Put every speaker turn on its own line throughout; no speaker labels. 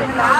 Gracias.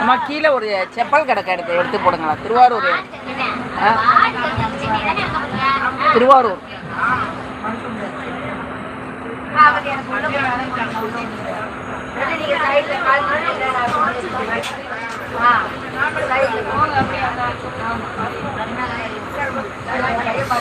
அம்மா கீழே ஒரு செப்பல் கடை எடுத்து எடுத்து போடுங்களா திருவாரூர். ஆ? திருவாரூர்
ஏப்பா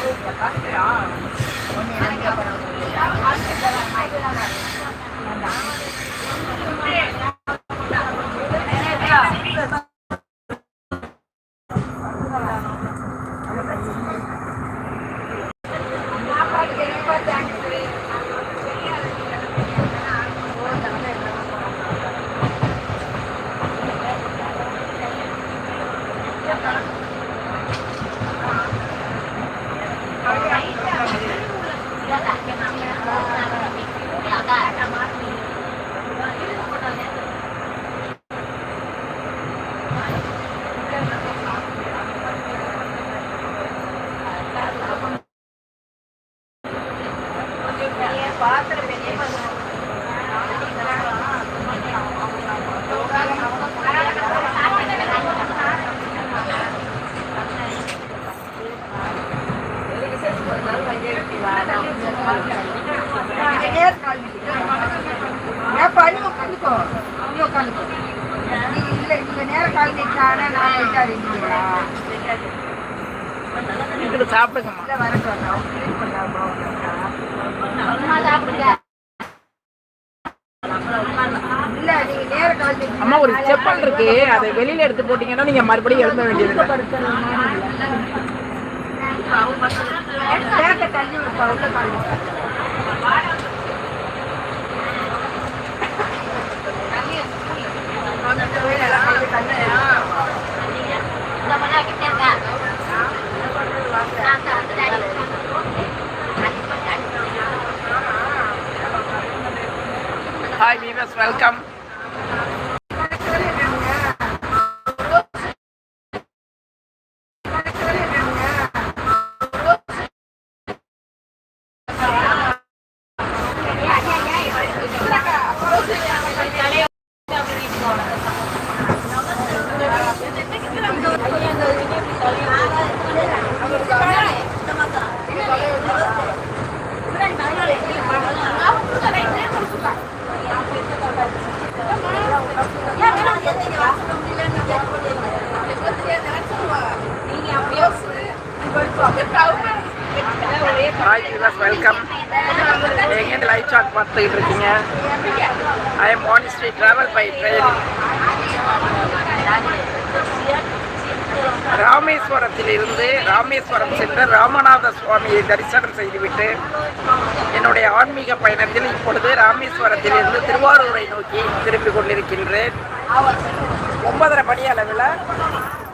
இல்லை நீங்க நேரம் கால்
அம்மா ஒரு செப்பல் இருக்கு. அதை வெளியில எடுத்து போட்டீங்கன்னா நீங்க மறுபடியும் எழுத வேண்டியது இல்லை. ஹாய் வெல்கம் எங்கேருந்து லைவ் சாட் பார்த்துக்கிட்டு இருக்கீங்க? I am on travel by train ராமேஸ்வரத்திலிருந்து Rameswaram சென்று ராமநாத சுவாமியை தரிசனம் செய்துவிட்டு என்னுடைய ஆன்மீக பயணத்தில் இப்பொழுது ராமேஸ்வரத்தில் இருந்து திருவாரூரை நோக்கி திரும்பிக் கொண்டிருக்கின்றேன். ஒன்பதரை மணி அளவில்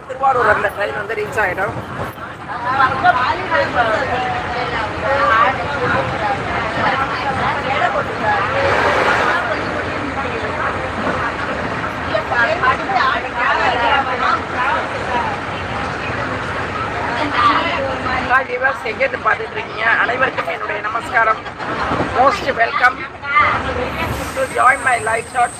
திருவாரூர் அந்த ட்ரெயின் வந்து ரீச் ஆகிடும் வியூவர்ஸ் எங்கேருந்து பார்த்துட்டு இருக்கீங்க அனைவருக்கும் என்னுடைய நமஸ்காரம். Most welcome to join my life shot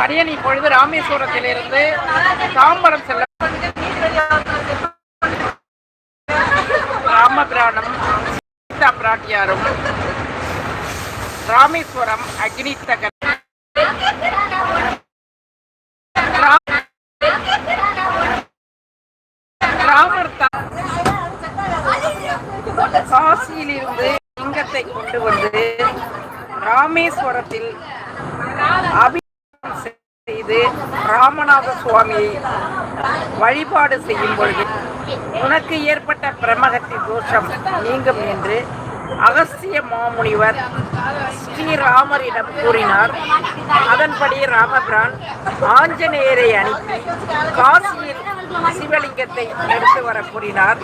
அரியன் இப்பொழுது ராமேஸ்வரத்திலிருந்து தாம்பரம் செல்ல ராமபிராணம் சீதா பிராட்டியாரும் ராமேஸ்வரம் அக்னி தகர். ராமர் காசியிலிருந்து லிங்கத்தை கொண்டு வந்து ராமேஸ்வரத்தில் அபி செய்து ராமநாத சுவாமியை வழிபாடு செய்யும் பொழுது உனக்கு ஏற்பட்ட பிரமகத்தி தோஷம் நீங்கும் என்று அகஸ்திய மாமுனிவர் ஸ்ரீராமரிடம் கூறினார். அதன்படி ராமபிரான் ஆஞ்சநேயரை அனுப்பி காசியில் சிவலிங்கத்தை எடுத்து வர கூறினார்.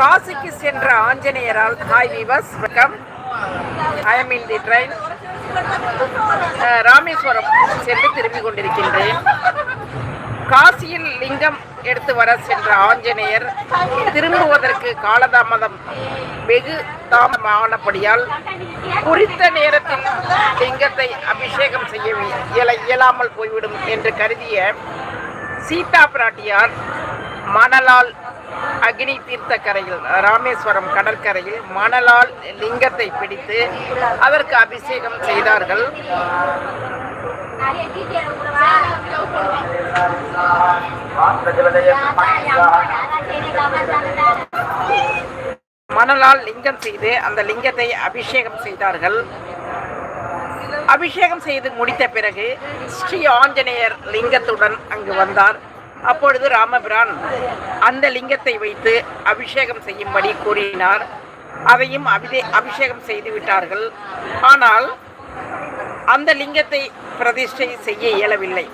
காசிக்கு சென்ற ஆஞ்சநேயரால் hi viewers welcome I am in the train Rameswaram சென்று திரும்பிக் கொண்டிருக்கின்றேன். காசியில் லிங்கம் எடுத்து வர சென்ற ஆஞ்சநேயர் திரும்புவதற்கு காலதாமதம் வெகு தாமதமானபடியால் குறித்த நேரத்தில் லிங்கத்தை அபிஷேகம் செய்ய இயல இயலாமல் போய்விடும் என்று கருதிய சீதா பிராட்டியார் மணலால் அக்னி தீர்த்த கரையில் ராமேஸ்வரம் கடற்கரையில் மணலால் லிங்கத்தை பிடித்து அதற்கு அபிஷேகம் செய்தார்கள். மணலால் லிங்கம் செய்து அந்த லிங்கத்தை அபிஷேகம் செய்தார்கள். அபிஷேகம் செய்து முடித்த பிறகு ஸ்ரீ ஆஞ்சநேயர் லிங்கத்துடன் அங்கு வந்தார். அப்பொழுது ராமபிரான் அந்த லிங்கத்தை வைத்து அபிஷேகம் செய்யும்படி கூறினார். அதையும் அபிதே அபிஷேகம் செய்து விட்டார்கள். ஆனால் அந்த லிங்கத்தை பிரதிஷ்டை செய்ய இயலவில்லை.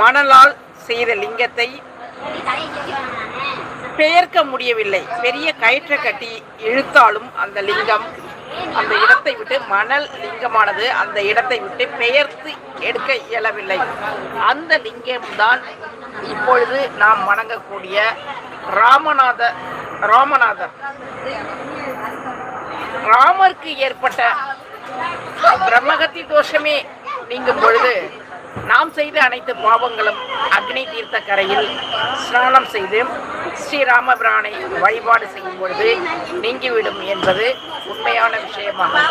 மணலால் செய்த லிங்கத்தை பெயர்க்க முடியவில்லை. பெரிய கயிற்றை கட்டி இழுத்தாலும் அந்த லிங்கம் அந்த இடத்தை விட்டு மணல் லிங்கமானது அந்த இடத்தை விட்டு பெயர் எடுக்க இயலவில்லை. அந்த லிங்கம்தான் இப்பொழுது நாம் வணங்கக்கூடிய ராமநாத ராமநாதர். ராமருக்கு ஏற்பட்ட பிரம்மகத்தி தோஷமே நீங்கும் பொழுது நாம் செய்த அனைத்து பாவங்களும் அக்னி தீர்த்த கரையில் ஸ்நானம் செய்து ஸ்ரீராமபிரானை வழிபாடு செய்யும் பொழுது நீங்கிவிடும் என்பது உண்மையான விஷயமாகும்.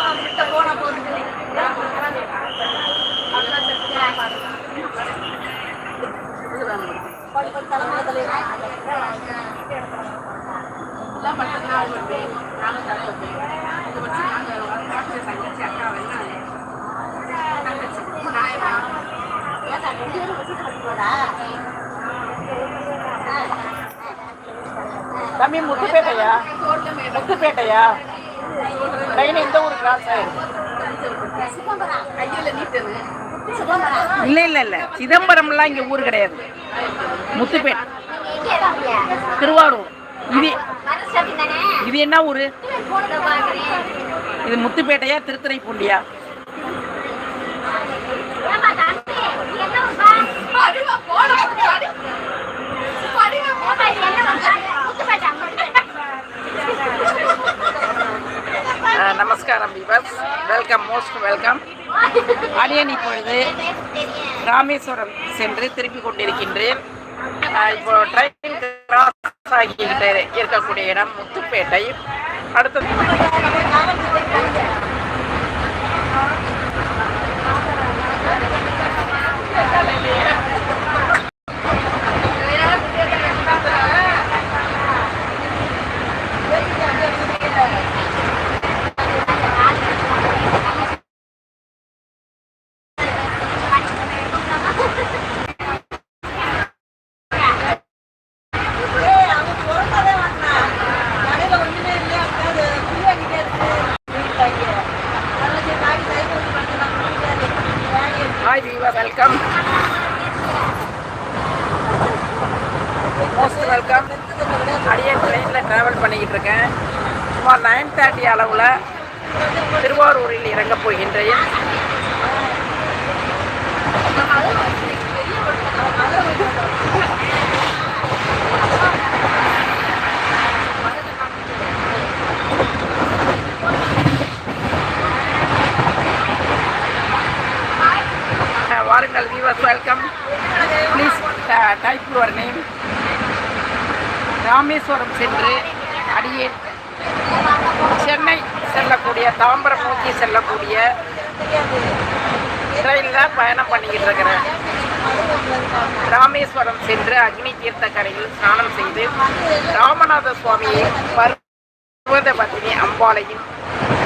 தம்பி முத்துப்பேட்டையா? முத்துப்பேட்டையா? ட்ரெயின் எந்த ஊர் கிராஸ் இல்ல இல்ல இல்ல. சிதம்பரம்லாம் இங்க ஊர் கிடையாது. முத்துப்பேட்டை. திருவாரூர். இது இது என்ன ஊரு? இது முத்துப்பேட்டையா திருத்துறைப்பூண்டியா? நமஸ்காரம் பீபர்ஸ் வெல்கம் மோஸ்ட் வெல்கம் அடியன் இப்பொழுது ராமேஸ்வரம் சென்று திரும்பிக் கொண்டிருக்கின்றேன். இப்போ ட்ரெயின் கிராஸ் ஆகிக்கிட்டு இருக்கக்கூடிய இடம் முத்துப்பேட்டை. அடுத்தது hi viewer welcome most welcome அடியே அளவில் திருவாரூரில் இறங்கப் போகின்றேன். வாருங்கள் viewers welcome please type your name Rameswaram சென்று அடியேன். செல்லக்கூடிய தாம்பரம் நோக்கி செல்லக்கூடிய ட்ரெயினில் பயணம் பண்ணிக்கிட்டு இருக்கிறேன். ராமேஸ்வரம் சென்று அக்னி தீர்த்த கரையில் ஸ்நானம் செய்து ராமநாத சுவாமியை பர்வத பத்தினி அம்பாலையும்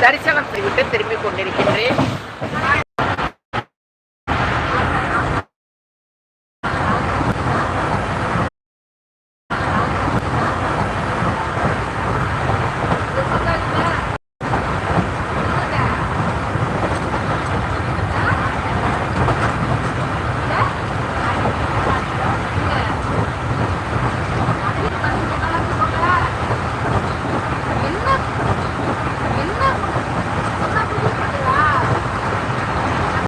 தரிசனம் செய்துவிட்டு திரும்பிக் கொண்டிருக்கின்றேன்.